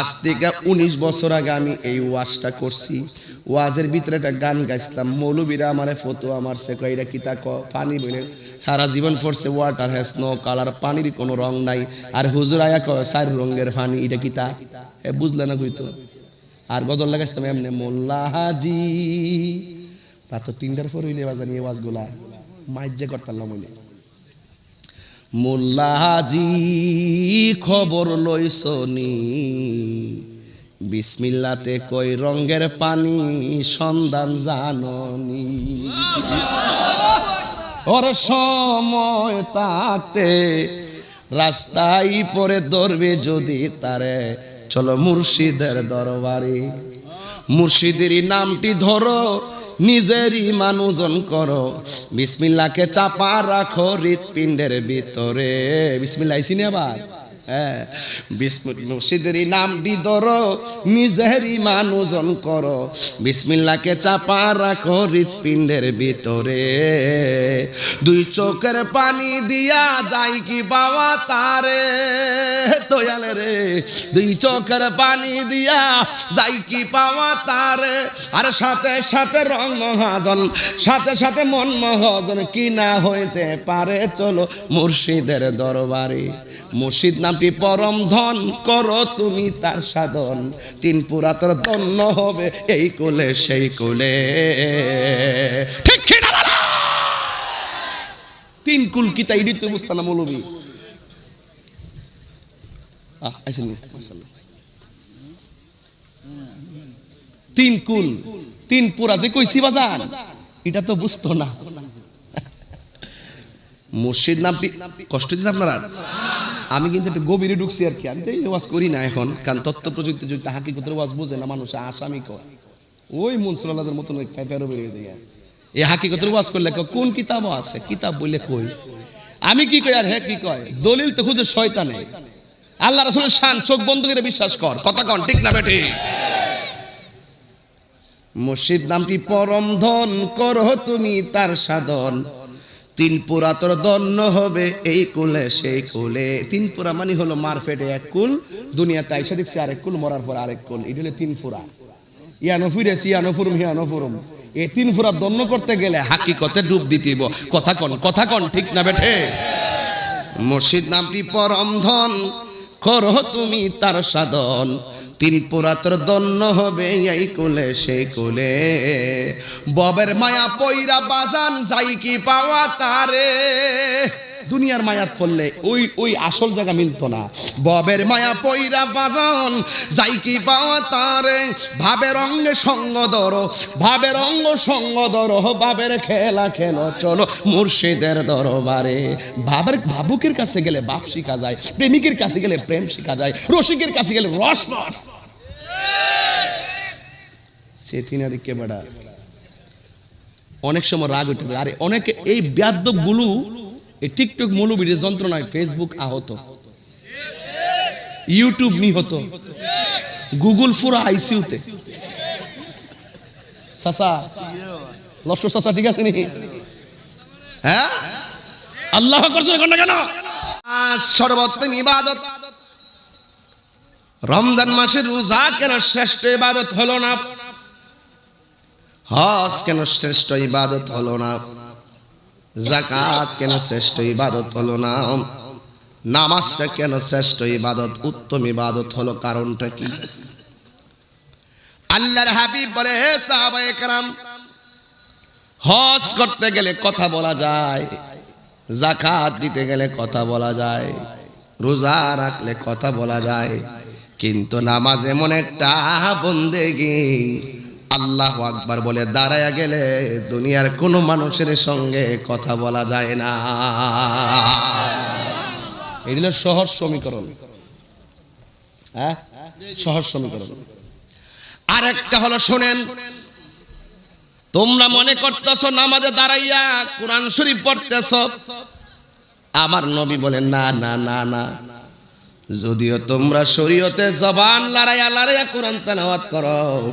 আজ থেকে উনিশ বছর আগে আমি এই ওয়াজটা করছি। ওয়াজের ভিতরে একটা গান গাইছিলাম, মৌলবীরা আমার ফটো আমার সে কয় এটা কিতা ক? পানি বলে সারা জীবন পড়ছে ওয়াটার হ্যাজ নো কালার পানির কোনো রং নাই। আর হুজুর আয়া কয়, চার রঙের পানি, এটা কিতা এ, বুঝলে না কইতো আর গজল লাগাইছিলাম এমনি, মোল্লা হাজি, রাত তিনটার পর হইলে বাজানি ওয়াজগুলা মাইজে করতাম হইলে। মোল্লাজি খবর লইছনি বিসমিল্লাতে কই রঙ্গের পানি, সন্ধান জাননি ওর সময় তাতে রাস্তায় পরে ধরবে যদি তারে। চলো মুর্শিদের দরবারে। মুর্শিদেরই নামটি ধরো নিজেরই মানুজন করো। বিসমিল্লাকে চাপা রাখো হৃৎপিণ্ডের ভিতরে। বিসমিল্লা আইসিনি আবার হ্যাঁ বিসমি- মুর্শিদেরই নামটি ধরো, নিজেরই করো। ভিতরে। দুই চোখের পানি দিয়া যাই কি রে, দুই চোখের পানি দিয়া যাই কি পাওয়া আর সাথে সাথে রং মহাজন, সাথে সাথে মন মহাজন কি না হইতে পারে? চলো মুর্শিদের দরবারে। মুর্শিদ নামটি পরম ধন, করো তুমি তার সাধন। তিন পুরাতর ধন্য হবে এই কোলে, সেই কোলে। ঠিক কি? তিন কুল কিতা ইডি তো বুঝতা না মৌলবী। তিন কুল, তিন পুরা, যে কইছি বাজার এটা তো বুঝতো না। মুর্শিদ নামটি কষ্ট দিচ্ছে আপনারা? আমি কিন্তু একটু গভীরে ঢুকছি আর কি। আমি তো এই ওয়াজ করি না এখন, কারণ তথ্য প্রযুক্তি যদি হাকিকতের ওয়াজ বোঝে না, মানুষ আসামি কয় ওই মনসুরালাজের মতন ওই ফেরো বেরিয়ে যায়। এই হাকিকতের ওয়াজ করলে কোন কিতাব আছে? কিতাব বললে কই? আমি কি কই আর হ্যাঁ কি কয়? দলিল তো খুঁজে শয়তানে। আল্লাহ রাসূলের শান, চোখ বন্ধ করে বিশ্বাস কর। কথা কন, ঠিক না বেঠি? মুর্শিদ নামটি পরম ধন করো তুমি তার সাধন। তিন পুরা তোর দন্য হবে, এই কুলে সেই কুলে। তিন পুরা মানে হলো মারফেটে এক কুল, দুনিয়াতে আইসা দেখছি আরেক কুল, মরার পর আরেক কুল। এটা হলো তিন ফুরা ইয়ানো ফিরেছি ইয়ানো ফুরুম হিয়ানো ফুরুম এই তিন ফুরা দন্য করতে গেলে হাকিকতে ডুব দিতেইব কথা কন কথা কন, ঠিক না বেঠে? মুর্শিদ নামটি পরম ধন, করো তুমি তার সাধন। তিন পুরাতর দন্য হবে এই কুলে, সেই কুলে। ববের মায়া পইরা বাজান যাই কি পাওয়া তারে। দুনিয়ার মায়াত পড়লে ওই ওই আসল জায়গা মিলতো না। ববের মায়া পইরা বাজান যাই কি পাওয়া তারে। ভাবের অঙ্গে সঙ্গ ধরো, ভাবের অঙ্গ সঙ্গ ধরো, ভাবের খেলা খেলো, চলো মুর্শিদের দরবারে। ভাবের ভাবুকের কাছে গেলে বাপ শিখা যায়, প্রেমিকের কাছে গেলে প্রেম শিখা যায়, রসিকের কাছে গেলে রস রস সেটিনা দিকে বেড়া অনেক সময় রাগ উঠে। আরে অনেকে এই ব্যাদ্য গুলু এই টিকটক মৌলবীর যন্ত্রণায় ফেসবুক আহত। ইউটিউব নিহত। গুগল ফুরা আইসিউতে। সাসা লস্কর সাসা ঠিক আছে নি? হ্যাঁ? আল্লাহ করছে কেন? সর্বোত্তম ইবাদত। রমজান মাসের রোজা কেন শ্রেষ্ঠ ইবাদত হলো না হজ কেন শ্রেষ্ঠ ইবাদত হলো না জাকাত কেন শ্রেষ্ঠ ইবাদত হলো না নামাজটা কেন শ্রেষ্ঠ ইবাদত উত্তম ইবাদত হলো কারণটা কি আল্লাহর হাবিব বলে হে সাহাবায়ে کرام হজ করতে গেলে কথা বলা যায় জাকাত দিতে গেলে কথা বলা যায় রোজা রাখলে কথা বলা যায় কিন্তু নামাজ এমন একটা বন্দেগি। আল্লাহ আকবার বলে দাঁড়ায়া গেলে দুনিয়ার কোনো মানুষের সঙ্গে কথা বলা যায় না। এটি হলো সহজ সমীকরণ। হ্যাঁ? সহজ সমীকরণ। আরেকটা হলো শোনেন তোমরা মনে করতেছ নামাজে দাঁড়াইয়া কোরআন শরীফ পড়তেছ? আমার নবী বলেন না না না না। যদিও তোমরা শরীয়তে জবান লড়াইয়া লড়াইয়া কোরআন তেলাওয়াত করো,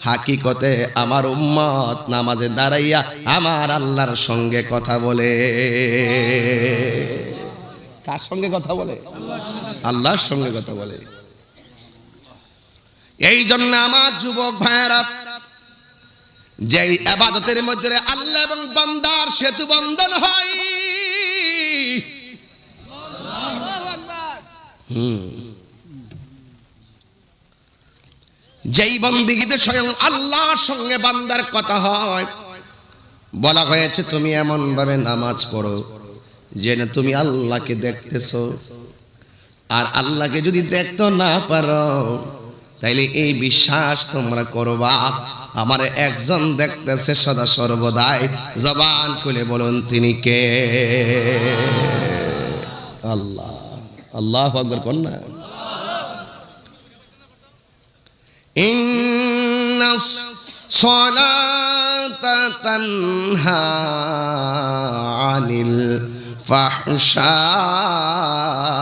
হাকিকতে আমার উম্মত নামাজে দাঁড়াইয়া আমার আল্লাহর সঙ্গে কথা বলে। কার সঙ্গে কথা বলে? আল্লাহর সঙ্গে কথা বলে। এই জন্য আমার যুবক ভাইয়েরা যে আবাদতের মধ্যে আল্লাহ এবং বান্দার সেতু বন্ধন হয় যেই বন্দিগিতে স্বয়ং আল্লাহর সঙ্গে বান্দার কথা হয়, বলা হয়েছে তুমি এমন ভাবে নামাজ পড়ো যেন তুমি আল্লাহকে দেখতেছো। আর আল্লাহকে যদি দেখতে না পারো, তাইলে এই বিশ্বাস তোমরা করবা। আমার একজন দেখতেছে সদা সর্বদাই। জবান খুলে বলুন, তিনি কে? আল্লাহ। আল্লাহ আকবর কর না إن الصلاة تنهى عن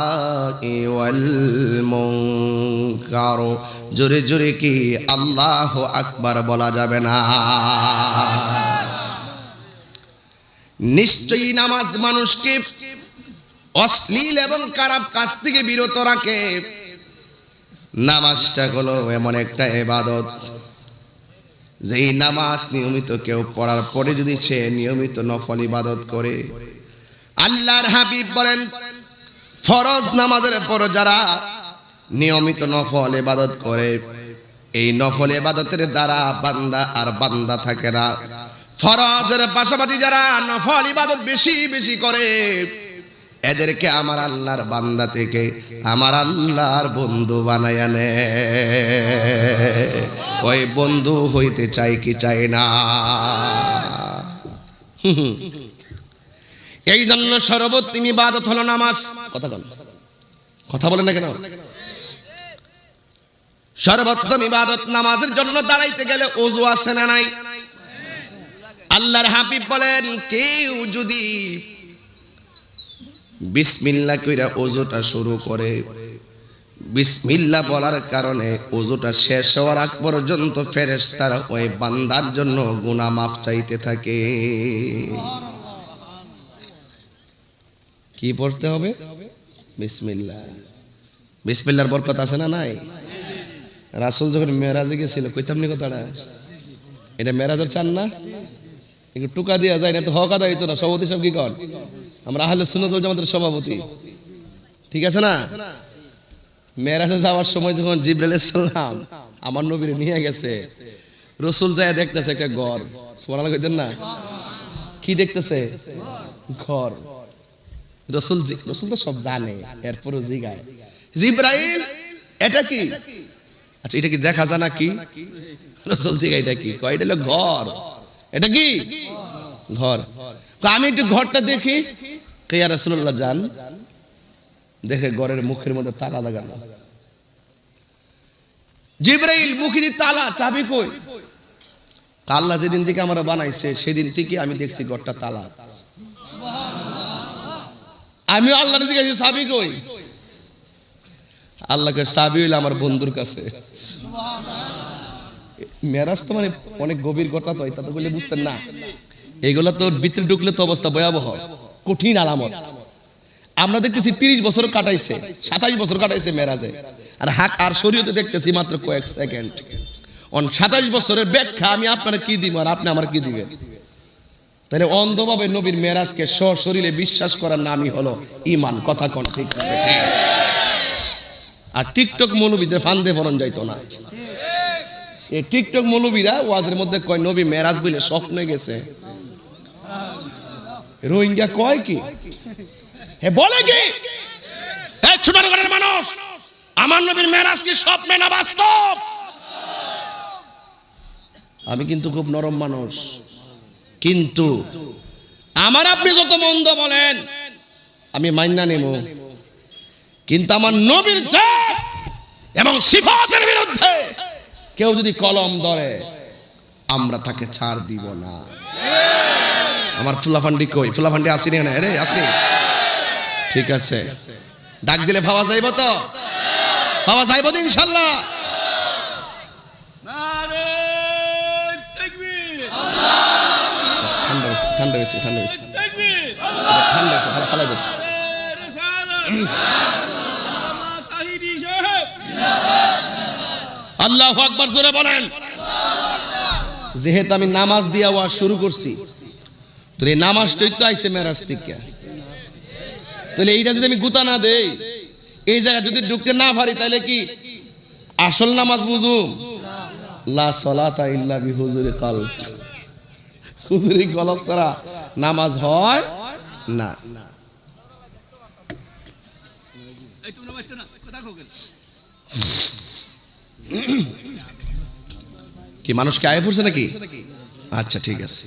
الفحشاء والمنكر জোরে জোরে কি আল্লাহ আকবার বলা যাবে না নিশ্চয়ই নামাজ মানুষকে অশ্লীল এবং খারাপ কাজ থেকে বিরত রাখে। নামাজটা হলো এমন একটা এবাদত যেই নামাজ নিয়মিত কেউ পড়ার পরে যদি সে নিয়মিত নফল ইবাদত করে, আল্লাহর হাবিব বলেন, ফরজ নামাজের পর যারা নিয়মিত নফল ইবাদত করে, এই নফল ইবাদতের দ্বারা বান্দা আর বান্দা থাকে না। ফরজের পাশাপাশি যারা নফল ইবাদত বেশি বেশি করে এদেরকে আমার আল্লাহর বান্দা থেকে আমার আল্লাহর বন্ধু বানায় নে ওই বন্ধু হইতে চাই কি চাই না? এই জন্য সর্বোত্তম ইবাদত হলো নামাজ। কথা বল। কথা বলে না কেন? সর্বোত্তম ইবাদত নামাজের জন্য দাঁড়াইতে গেলে অজু আছে না নাই? আল্লাহর হাবিব বলেন, কেউ যদি বিসমিল্লা কইরা ওজোটা শুরু করে। বিসমিল্লা বলার কারণে ওজোটা শেষ হওয়ার আগ পর্যন্ত ফেরেশতারা ওই বান্দার জন্য গুনাহ মাফ চাইতে থাকে। কি পড়তে হবে? বিসমিল্লা। বিসমিল্লার বরকত আছে না নাই? রাসূল যখন মেরাজে গেছিল, কইতাম নি কথাটা? এটা মেরাজের চান না একটু টুকা দিয়া যায় না তো হক আদায় হইতো না, সভাপতি সব কি কর আমরা আহলে সুন্নত ওয়াল জামাতের সভাপতি। ঠিক আছে না? মেরাজে যাওয়ার সময় যখন জিব্রাইল সালাম আমার নবীরে নিয়ে গেছে, রসুল যায় দেখতেছে একটা ঘর। সুবহানাল্লাহ কইতেন না? কি দেখতেছে? ঘর। রসুল রসুল তো সব জানে, এরপরও জিগায়। জিব্রাইল, এটা কি? আচ্ছা এটা কি দেখা যায় না কি রসুল জিগায়, এটা কি? কয়, এটা হলো ঘর। এটা কি? ঘর। আমি একটু ঘরটা দেখি। কেয়া রসুল্লাহ যান? দেখে ঘরের মুখের মধ্যে তালা লাগানো। জিব্রাইল মুখে দিয়ে তালা, চাবি কই? আল্লাহ যেদিন থেকে আমরা বানাইছে, সেদিন থেকে আমি দেখছি ঘরটা তালা। আমি আল্লাহর জিজ্ঞাসা চাবি কই? আল্লাহকে চাবি হইলে আমার বন্ধুর কাছে। মেরাজ তো মানে অনেক গভীর কথা তো, এটা তো বলে বুঝতেন না। এইগুলা তো ভিতরে ঢুকলে তো অবস্থা ভয়াবহ। কঠিন আলামত। আমরা দেখতেছি তিরিশ বছর কাটাইছে সাতাইশ বছর কাটাইছে মেরাজে। আর হাক, আর শরীয়তে দেখতেছি মাত্র কয়েক সেকেন্ড। অন সাতাইশ বছরের ব্যাখ্যা আমি আপনার কি দিব আর আপনি আমার কি দিবেন? তাহলে অন্ধভাবে নবীর মেরাজকে সশরীরে বিশ্বাস করার নামই হলো ইমান কথা কোন ঠিক আর টিকটক মৌলবীদের ফান্দে ভরণ যাইতো না। এই টিকটক মৌলবীরা ওয়াজের মধ্যে কয়, নবী, মেরাজ বলে স্বপ্নে গেছে। রোহিঙ্গা কয় কি? হে, বলে কি? ঘরের মানুষ, আমার নবীর মেরাজ কি স্বপ্নে না বাস্তব? আমি কিন্তু খুব নরম মানুষ। কিন্তু আমার আপনি যত মন্দ বলেন, আমি মাইনা নেব। কিন্তু আমার নবীর জাত এবং সিফাতের বিরুদ্ধে কেউ যদি কলম ধরে, আমরা তাকে ছাড় দিব না। আমার ফুলাফান্ডি কই? ফুলাফান্ডি আসিনি না রে আসনি ঠিক আছে। ডাক দিলে ভাবা যাইব তো? ভাবা যাইব তো ইনশাল্লাহ। ঠান্ডা হয়েছে ঠান্ডা হয়েছে ঠান্ডা হয়েছে। ফালাই আল্লাহ আকবার জোরে বলেন। যেহেতু আমি নামাজ দিয়া শুরু করছি তো এই নামাজটাই তো আইছে মেরাজ থেকে। তাহলে এইটা যদি আমি গুতা না দেই, এই জায়গা যদি ঢুকতে না পারি, তাহলে কি? আসল নামাজ বুঝুম লা সলাতা ইল্লা বি হুজুরি কাল হুজুরি ছাড়া নামাজ হয় না। কি মানুষকে আয় পড়ছে নাকি? আচ্ছা ঠিক আছে।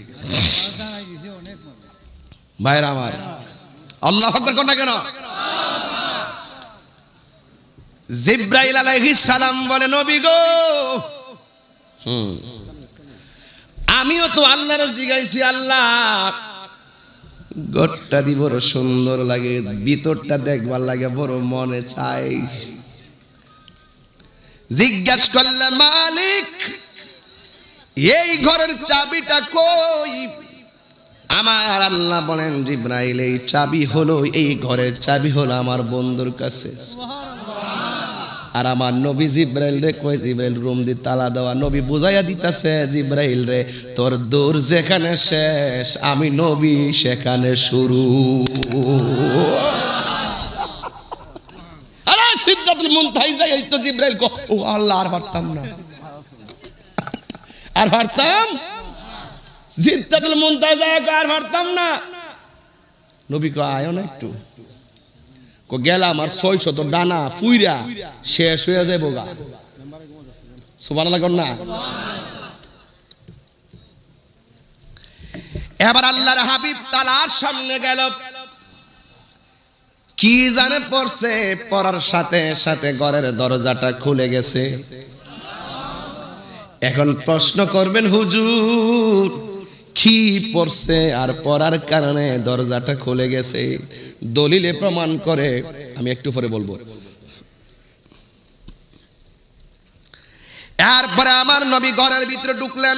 আমিও তো আল্লাহর জিগাইছি আল্লাহ। গটটা দি বড় সুন্দর লাগে, ভিতরটা দেখবার লাগে, বড় মনে চাই। জিজ্ঞাস করলে, মালিক, এই ঘরের চাবিটা কই? আমার আল্লাহ বলেন, জিব্রাইল, এই চাবি হলো, এই ঘরের চাবি হলো আমার বন্ধুর কাছে। আর আমার নবী জিব্রাইল রে কয়, জিব্রাইল, রুম দি তালা দেওয়া। নবী বুঝাইয়া দিতাছে, জিব্রাইল রে, তোর দূর যেখানে শেষ, আমি নবী সেখানে শুরু। আরে সিদ্ধাতুল মুনতাহি যাই এই তো জিব্রাইল কো ও আল্লাহ, আর পারতাম না। আর পারতাম? সিদ্ধাতুল মুনতাহি যাই আর পারতাম না। নবী আয়ো না একটু। গেলাম আর ছয় শত ডানা পুইরা শেষ হয়ে যায় বোগা কর না। এবার আল্লাহর হাবিব তালার সামনে গেল। কি জানে পড়ছে, পড়ার সাথে সাথে ঘরের দরজাটা খুলে গেছে। এখন প্রশ্ন করবেন, হুজুর কি পড়ছে আর পড়ার কারণে দরজাটা খুলে গেছে। দলিলে প্রমাণ করে, আমি একটু পরে বলব। এরপরে আমার নবী ঘরের ভিতরে ঢুকলেন।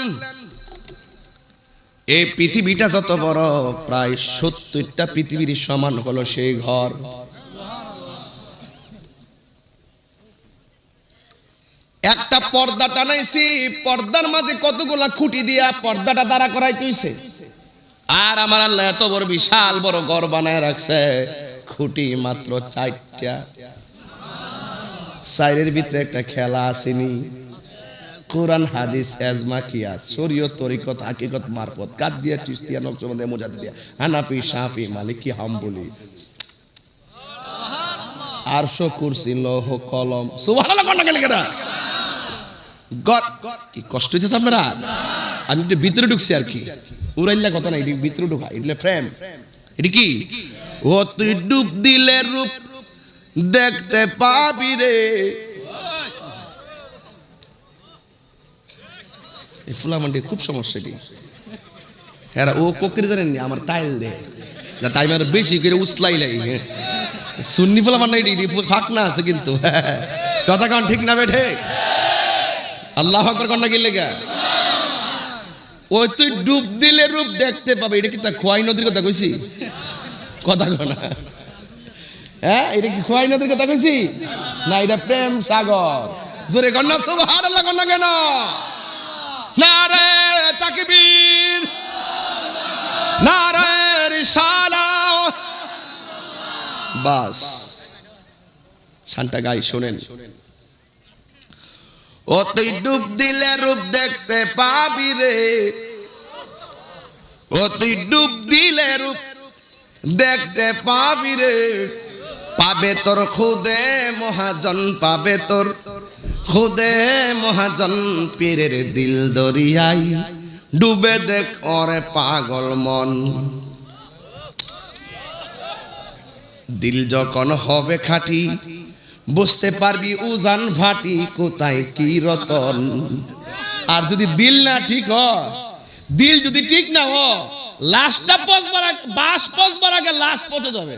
এই পৃথিবীটা যত বড়, প্রায় সত্তরটা পৃথিবীর সমান হলো সেই ঘর। একটা পর্দা টানাইছি, পর্দার মাঝে কতগুলা খুঁটি দিয়া পর্দাটা দাঁড়া করাই তুইছে। আর আমার আল্লাহ এত বড় বিশাল বড় ঘর বানায় রাখছে, খুঁটি মাত্র চারটা। সাইরের ভিতরে একটা খেলা আসেনি। কোরআন, হাদিস, এজমা, কিয়াস, শরীয়ত, তরিকত, হাকিকত, মারফত, কাদিয়া চিস্তিয়া নকশবন্দি, মুজাদ্দিদিয়া, হানাফি, শাফি, মালিকি, হাম্বলি। আরশো কুরসি, লৌহ, কলম। সুবহানাল্লাহ, কোন গেলে গড কি কষ্ট হচ্ছে আপনারা? আমি একটু ভিতরে ঢুকছি আর কি। উড়াইল্লা কথা ভিতরে ঢুকা কি? ও তুই ডুব দিলে রূপ দেখতে পাবি রে। এই ফুলামান্ডি খুব সমস্যা এটি। হ্যাঁ ও কোকরি জানেননি আমার তাইল দে। যা তাই আমার বেশি করে উসলাই লাগে। সুন্নি ফুলামান না এটি ফাঁক না আছে কিন্তু। কথা কান, ঠিক না বেঠে আল্লাহ আকবর কন্যা গেলে গা ওই তুই ডুব দিলে রূপ দেখতে পাবে। এটা কি তা খোয়াই নদীর কথা কইছি? কথা কনা হ্যাঁ এটা কি খোয়াই নদীর কথা কইছি? না, এটা প্রেম সাগর। জোরে কন্যা সুবহান আল্লাহ কন্যা কেন? নারে তাকবীর। নারে রিসালা। বাস। শান্তা গাই, শোনেন। ও তুই ডুব দিলে রূপ দেখতে পাবি রে। ও তুই ডুব দিলে রূপ দেখতে পাবি রে। পাবে তোর খুদে মহাজন, পাবে তোর খুদে মহাজন পীরের দিল দরিয়াই। ডুবে দেখ ওরে পাগল মন। দিল যখন হবে খাঁটি বুঝতে পারবি উজান ভাটি কোথায়, কি রতন? আর যদি দিল না ঠিক হ দিল যদি ঠিক না হ লাশটা পচবার আগে, বাস পচবার আগে লাশ পচে যাবে।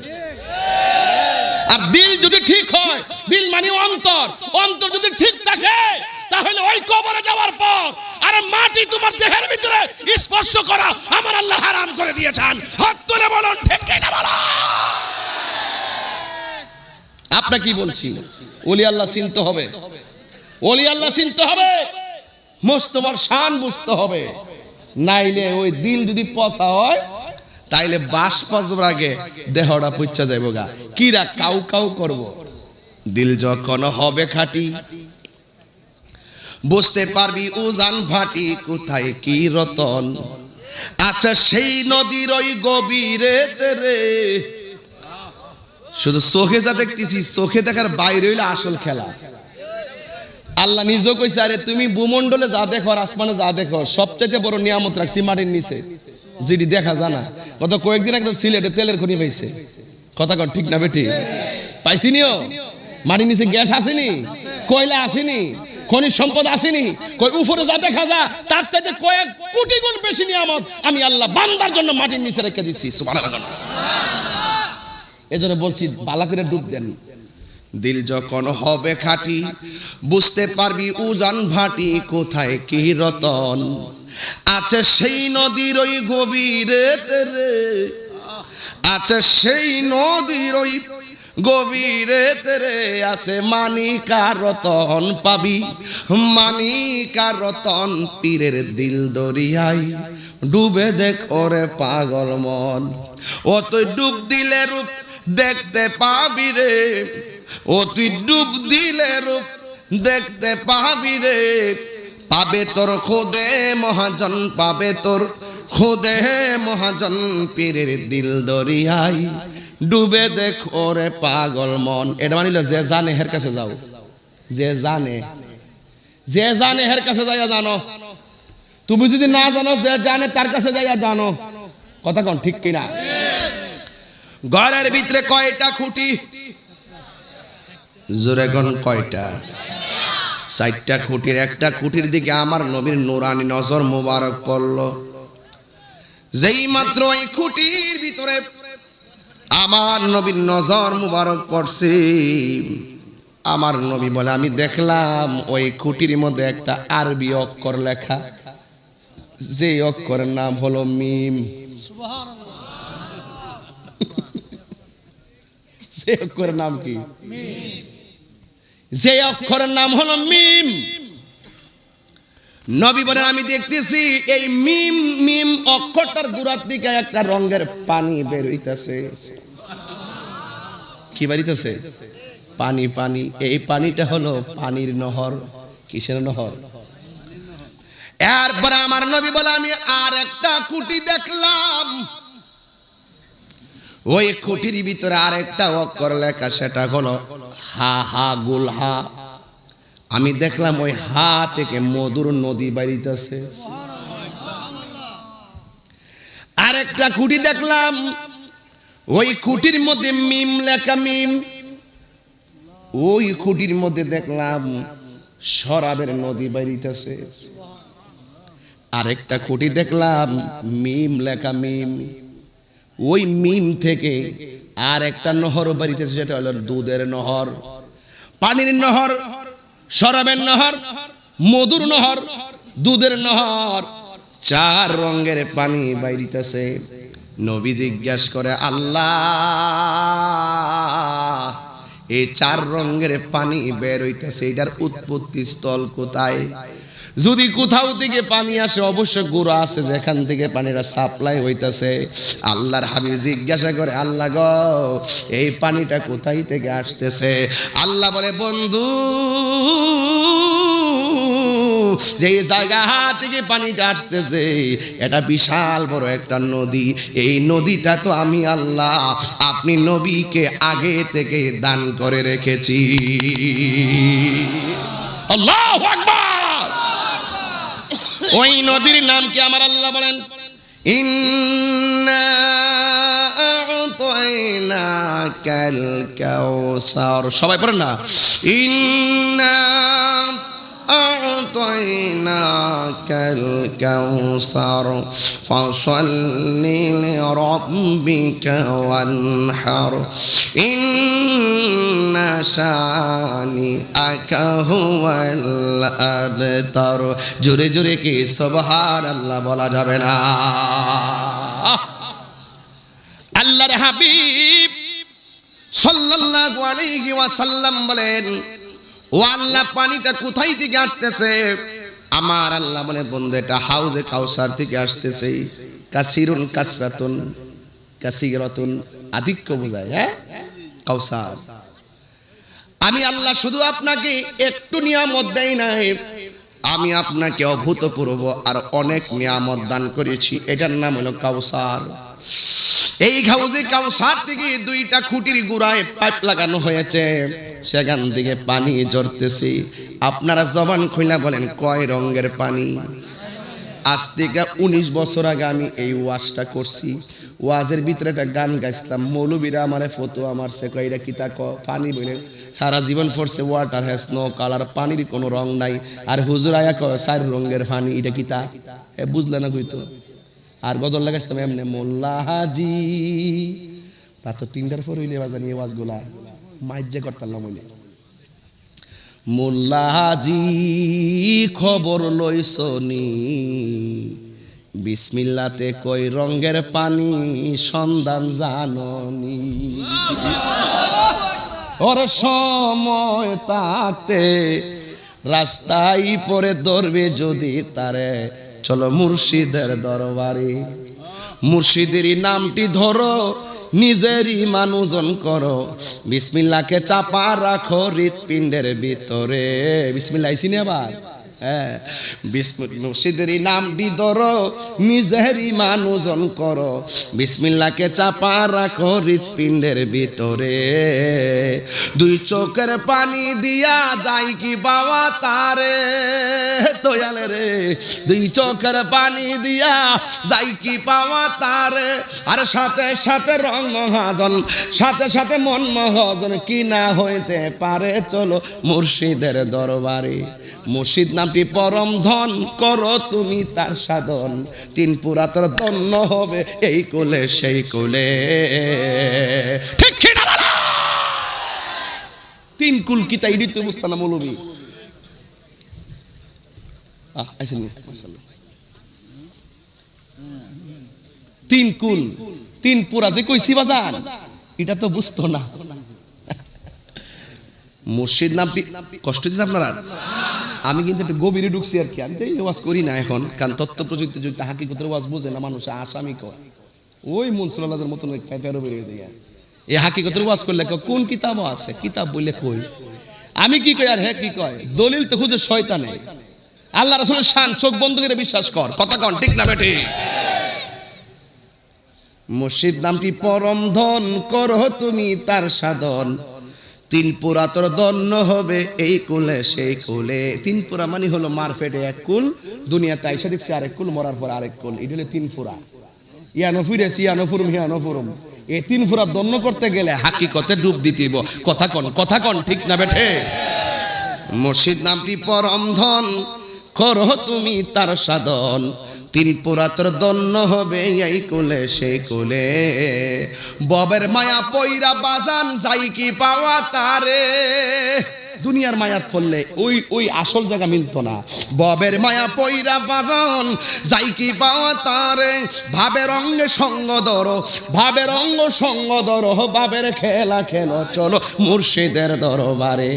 আর দিল যদি ঠিক হয়, দিল মানে অন্তর। অন্তর যদি ঠিক থাকে, তাহলে ওই কবরে যাওয়ার পর আরে মাটি তোমার দেহের ভিতরে স্পর্শ করা আমার আল্লাহ হারাম করে দিয়েছেন। হাত তুলে বলুন, ঠিক না বলা আপনাকে বলছি? ওলি আল্লাহ চিনতে হবে। ওলি আল্লাহ চিনতে হবে। মোস্তফার শান বুঝতে হবে। নাইলে ওই দিল যদি পচা হয়, তাইলে বাস পচবার আগে দেহটা পুচ্ছা যাইব গা। কিরা কাউ কাউ করব। দিল যখন হবে খাটি, বুঝতে পারবি উজান ভাটি কোথায় কি রতন। আচ্ছা সেই নদীর ওই গভীরে রে শুধু চোখে যা দেখতেছি, চোখে দেখার বাইরে হইলে আসল খেলা। আল্লাহ নিজেও কইছে, আরে তুমি ভূমণ্ডলে যা দেখো আর আসমানে যা দেখো, সবচাইতে বড় নিয়ামত রাখছি মাটির নিচে। যেটি দেখা জানা গত কয়েকদিন একদম সিলেটে তেলের খনি পাইছে কথা কর ঠিক না বেটি? পাইছি নিও? মাটির নিচে গ্যাস আসেনি, কয়লা আসেনি, খনিজ সম্পদ আসেনি। কই, উপরে যা দেখা যা তার চাইতে কয়েক কোটি গুণ বেশি নিয়ামত আমি আল্লাহ বান্দার জন্য মাটির নিচে রেখে দিচ্ছি সুবহানাল্লাহ। এজন্য বলছি, বালা করে ডুব দেন। দিল যখন হবে খাটি, বুঝতে পারবি উজান ভাটি কোথায় কি রতন। আছে সেই নদীর ওই গভীরে রে আছে সেই নদীর ওই গভীরে রে আছে মানিকা রতন পাবি। মানিকা রতন পীরের দিল দরিয়াই, ডুবে দেখ ওরে পাগল মন। ও তুই ডুব দিলে রূপ দেখতে পাবি রে। ও তুই ডুব দিলে রূপ দেখতে পাবি রে। পাবে তোর খোদে মহাজন, পাবে তোর খোদে মহাজন পীরের দিল দরিয়াই। ডুবে দেখ ওরে পাগল মন। এটা মানিল, যে জানে হের কাছে যাও। যে জানে। যে জানে হের কাছে যাইয়া জানো। তুমি যদি না জানো, যে জানে তার কাছে যাইয়া জানো। কথা কন, ঠিক কিনা? ঘরের ভিতরে কয়টা খুঁটি? জোরে গন কয়টা? চারটা খুঁটির, একটা খুঁটির দিকে আমার নবীর নুরানি নজর মোবারক পড়ল। যেই মাত্র ওই খুঁটির ভিতরে আমার নবীর নজর মুবারক পড়ছে। আমার নবী বলে, আমি দেখলাম ওই খুঁটির মধ্যে একটা আরবি অক্ষর লেখা। যে অক্ষরের নাম হলো মিম। যে অক্ষরের নাম কি? যে অক্ষরের নাম হলো মিম। নবী বলেন আমি দেখতেছি এই মিম মিম অক্ষরটার গুড়ার দিকে একটা রঙের পানি বের হইতেছে। কি বাড়িতেছে পানি পানি। এই পানিটা হলো পানির নহর। কিসের নহর? এরপরে আমার নবী বলে, আমি আর একটা কুটি দেখলাম। ওই খুঁটির ভিতরে আরেকটা অক্ষর লেখা, সেটা হলো হা হা, গুল, হা। আমি দেখলাম ওই হা থেকে মধুর নদী বাড়িতেছে আরেকটা খুঁটি দেখলাম, ওই খুঁটির মধ্যে মিম লেখা মিম। ওই খুঁটির মধ্যে দেখলাম শরাবের নদী বাড়িতেছে আরেকটা খুঁটি দেখলাম মিম লেখা মিম। ওই মিম থেকে আর একটা নহর বাড়িতেছে, সেটা হলো দুধের নহর, পানির নহর, শরাবের নহর, মধুর নহর, দুধের নহর। চার রঙের পানি বাইরিতেছে, নবী জিজ্ঞাসা করে, আল্লাহ, এই চার রঙের পানি বের হইতেছে, এটার উৎপত্তি স্থল কোথায়? যদি কোথাও থেকে পানি আসে, অবশ্য গুড়া আছে, যেখান থেকে পানিটা সাপ্লাই হইতাছে। আল্লাহর হাবিব জিজ্ঞাসা করে, আল্লাহ গো, এই পানিটা কোথায় থেকে আসতেছে? আল্লাহ বলে, বন্ধু যে জায়গা থেকে পানিটা আসতেছে, এটা বিশাল বড় একটা নদী। এই নদীটা তো আমি আল্লাহ, আপনি নবীকে আগে থেকে দান করে রেখেছি। আল্লাহ আকবার! ওই নদীর নাম কি আমার আল্লাহ বলেন? সবাই পড়েন না? ইন্না আ'তাইনাকাল কাউসার ফাসাল্লি লিরাব্বিকা ওয়ানহার ইন্না শানিআকা হুয়াল আবতার জোরে জোরে কি সুবহানাল্লাহ বলা যাবে না আল্লাহর হাবিব সাল্লাল্লাহু আলাইহি ওয়াসাল্লাম বলেন ও আল্লাহ, পানিটা কোথায় থেকে আসতেছে? আমার আল্লাহ বলে, বন্ধু, এটা হাউজে কাউসার থেকে আসতেছে। কাসিরুন কাসরাতুন, কাসিরাতুন আধিক্য বোঝায় হ্যাঁ? কাউসার। আমি আল্লাহ শুধু আপনাকে একটু নিয়ামত দেই নাই। আমি আপনাকে অভূতপূর্ব আর অনেক নিয়ামত দান করেছি। এটার নাম হলো কাউসার। এই হাউজে কাউসার থেকে দুইটা খুঁটির গুড়ায় পাইপ লাগানো হয়েছে। সেখান থেকে পানি ঝরতেছে। আপনারা জবান খুইলা বলেন, কয় রঙের পানি? আজ থেকে উনিশ বছর আগে আমি এই ওয়াজটা করছি। ওয়াজের ভিতরে একটা গান গাইছিলাম, মৌলবীরা আমার ফটো আমার সে কইরা কিতা ক? পানি বলে। সারা জীবন পড়ছে ওয়াটার হ্যাজ নো কালার পানির কোনো রং নাই। আর হুজুর আয়া কয়, চার রঙের পানি, এটা কিতা এ, বুঝলে না কইতো আর গদল লাগাইছিলাম এমনি হাজি। রাত তো তিনটার পর হইলে বাজানি ওয়াজগুলা। মাইজ্জে করতাম হইলে মোল্লাজি, খবর লইছনি বিসমিল্লাতে কই রঙের পানি, সন্ধান জাননি ওর সময় তাতে রাস্তায় পরে ধরবে যদি তারে। চলো মুর্শিদের দরবারে। মুর্শিদেরই নামটি ধরো নিজেরই মানুষজন করো। বিসমিল্লাকে চাপা রাখো হৃৎপিণ্ডের ভিতরে। বিসমিল্লা আইসিনি আবার হ্যাঁ বিসমি- মুর্শিদেরই নামটি ধরো নিজেরই মানুষজন করো। ভিতরে। দুই চোখের পানি দিয়া যাই কি বাবা তারে? দয়ালে রে, দুই চোখের পানি দিয়া যাই কি পাওয়া তারে? আর সাথে সাথে রং মহাজন, সাথে সাথে মন মহাজন কি না হইতে পারে? চলো মুর্শিদের দরবারে। মুর্শিদ নামটি পরম ধন, করো তুমি তার সাধন। তিন পুরাতর ধন্য হবে এই কোলে, সেই কোলে। কি? তিন কুল কিতা ইডি তো বুঝতা না মৌলবী? তিন কুল, তিন পুরা যে কইছি বাজার, এটা তো বুঝতো না। মুর্শিদ নামটি কষ্ট দিচ্ছে আপনারা? আমি কিন্তু একটু গভীরে ঢুকছি আর কি। আমি তো এই ওয়াজ করি না এখন, কারণ তত্ত্ব প্রযুক্তি যদি হাকিকতের ওয়াজ বোঝে না মানুষ আসামি কয়? ওই মনসুরাল্লাহের মতন ফেরো বেরিয়ে গিয়া। এই ওয়াজ করলে কোন কিতাব আছে? কিতাব বললে কই? আমি কি কই আর হ্যাঁ কি কয়? দলিল তো খুঁজে শয়তানে। আল্লাহ রাসূলের শান, চোখ বন্ধ করে বিশ্বাস কর। কথা কন, ঠিক না বেঠি? মুর্শিদ নামটি পরম ধন করো তুমি তার সাধন। তিন পুরা তোর দন্য হবে, এই কুলে সেই কুলে। তিন পুরা মানে হলো মারফেটে এক কুল, দুনিয়াতে আইসা দেখছি আরেক কুল, মরার পর আরেক কুল। এটা হলো তিন ফুরা ইয়ানো ফিরেছি ইয়ানো ফুরুম হিয়ানো ফুরুম এই তিন ফুরা দন্য করতে গেলে হাকিকতে ডুব দিতেইব কথা কন কথা কন, ঠিক না বেঠে? মুর্শিদ নামটি পরম ধন, করো তুমি তার সাধন। তিন পুরাতর দন্য হবে এই কুলে সেই কুলে। ববের মায়া পইরা বাজান যাই কি পাওয়া তারে। দুনিয়ার মায়াত পড়লে ওই ওই আসল জায়গা মিলতো না। ববের মায়া পইরা বাজান যাই কি পাওয়া তারে। ভাবের অঙ্গে সঙ্গ ধরো, ভাবের অঙ্গ সঙ্গ ধরো, ভাবের খেলা খেলো, চলো মুর্শিদের দরবারে।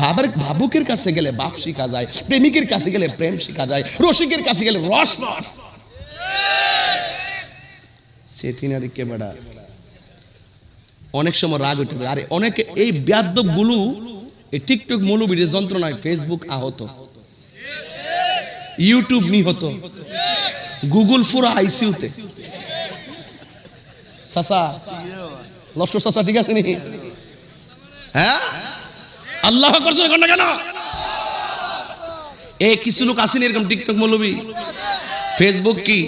ভাবের ভাবুকের কাছে গেলে বাপ শিখা যায়, প্রেমিকের কাছে গেলে প্রেম শিখা যায়, রসিকের কাছে গেলে রস। সেটিনা দিকে বেড়া। অনেক সময় রাগ উঠে আরে অনেকে এই ব্যাদ্যগুলো এই টিকটক মৌলবীর যন্ত্রণায় ফেসবুক আহত। ইউটিউব নিহত। গুগল ফুরা আইসিউতে সাসা লস্কর সাসা ঠিক আছে নি? হ্যাঁ? আল্লাহ করছে না কেন? এই কিছু লোক আসেনি এরকম টিকটক মৌলবী? ফেসবুক কি?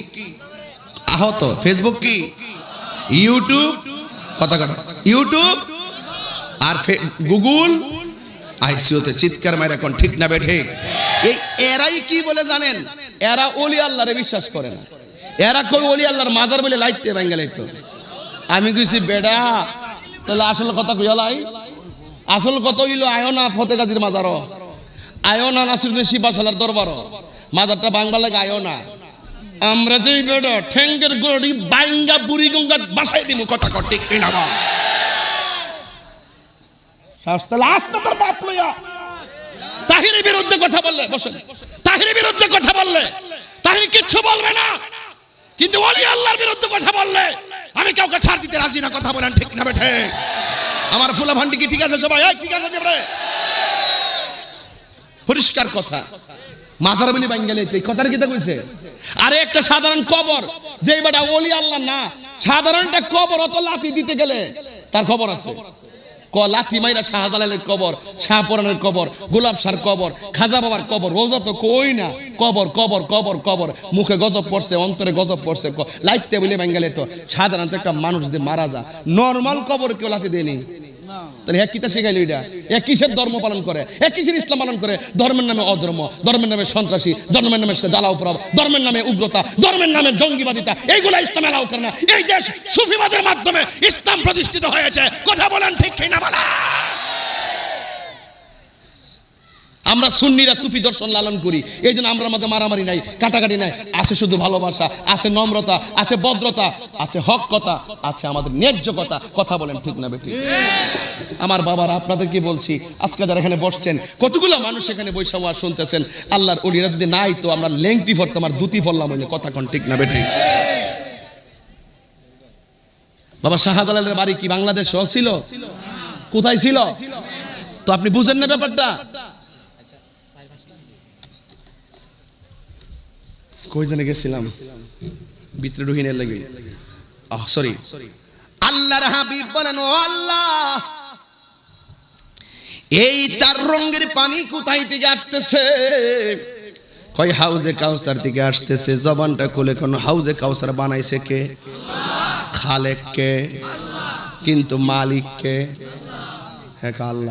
আহত। ফেসবুক কি? ইউটিউব কথা কথা ইউটিউব আর গুগল আইসিওতে চিৎকার মাইরা কোন ঠিক না বেঠে এই এরাই কি বলে জানেন? এরা ওলি আল্লাহরে বিশ্বাস করে না। এরা কই ওলি আল্লাহর মাজার বলে লাইতে ভাঙ্গা লাইতো? আমি কইছি, বেডা, তাহলে আসল কথা কইয়া লাই। আসল কথা হইল আয়না ফতে গাজীর মাজারও। আয়না নাসিরুদ্দিন শিবাশালার দরবার মাজারটা বাংলা লাগে আয়না আমরা যেই বেডা ঠেঙ্গের গড়ি বাইঙ্গা বুড়ি গঙ্গা বাসায় দিমু, কথা কর, ঠিক কিনা বল? সাহস তাহলে আসতে তোর বাপ লইয়া। তাহিরের বিরুদ্ধে কথা বললে, বসেন। তাহিরের বিরুদ্ধে কথা বললে। তাহির কিচ্ছু বলবে না। কিন্তু ওলি আল্লাহর বিরুদ্ধে কথা বললে, আমি কাউকে ছাড় দিতে রাজি না, কথা বলেন ঠিক না বেঠে? আমার ফুলা ভান্ডি কি ঠিক আছে সবাই? ঠিক আছে পরিষ্কার কথা। মাজার বলি বাঙ্গালি এই কথার কি তা কইছে? আরে একটা সাধারণ কবর যে বেটা ওলি আল্লাহ না, সাধারণ একটা কবর, অত লাতি দিতে গেলে তার খবর আছে। ক মাইরা শাহজালালের কবর, শাহপরানের কবর, গোলাপ সার কবর, খাজা বাবার কবর, রোজা তো কই না। কবর কবর কবর কবর, মুখে গজব পড়ছে, অন্তরে গজব পড়ছে লাইতে বলে বেঙ্গালে তো। সাধারণত একটা মানুষ দিয়ে মারা যা নর্মাল কবর কেউ লাথি দেয়নি। তাহলে এক কিতা শেখাইলো এটা? এক কিসের ধর্ম পালন করে? এক কিসের ইসলাম পালন করে? ধর্মের নামে অধর্ম, ধর্মের নামে সন্ত্রাসী, ধর্মের নামে দালাও প্রভাব ধর্মের নামে উগ্রতা, ধর্মের নামে জঙ্গিবাদিতা, এইগুলো ইসলাম এলাও করে না। এই দেশ সুফিবাদের মাধ্যমে ইসলাম প্রতিষ্ঠিত হয়েছে। কথা বলেন ঠিক কিনা বলা আমরা সুন্নিরা সুফি দর্শন লালন করি। এই জন্য আমরা মধ্যে মারামারি নাই, কাটাকাটি নাই। আছে শুধু ভালোবাসা, আছে নম্রতা, আছে ভদ্রতা, আছে হক কথা আছে আমাদের ন্যায্য কথা কথা বলেন ঠিক না বেটি আমার বাবার আপনাদের কি বলছি, আজকে যারা এখানে বসছেন, কতগুলো মানুষ এখানে বৈশাখ ওয়াজ শুনতেছেন? আল্লাহর ওলিরা যদি নাই তো আমরা লেংটি ফরতাম আর দুতি ফরলাম হইলে কথা কোন ঠিক না বেটি বাবা শাহজালালের বাড়ি কি বাংলাদেশ ছিল? কোথায় ছিল? তো আপনি বুঝেন না ব্যাপারটা? কই গেছিলাম? ভিতরে লাগে। আহ সরি আল্লাহর হাবিব বলেন, ও আল্লাহ, এই চার রঙের পানি কোথায় থেকে আসতেছে? কয়, হাউজে কাউসার থেকে আসতেছে। জবানটা খুলে কোন, হাউজে কাউসার বানাইছে কে? খালেক কে? কিন্তু মালিক কে? হ্যাঁ আল্লাহ।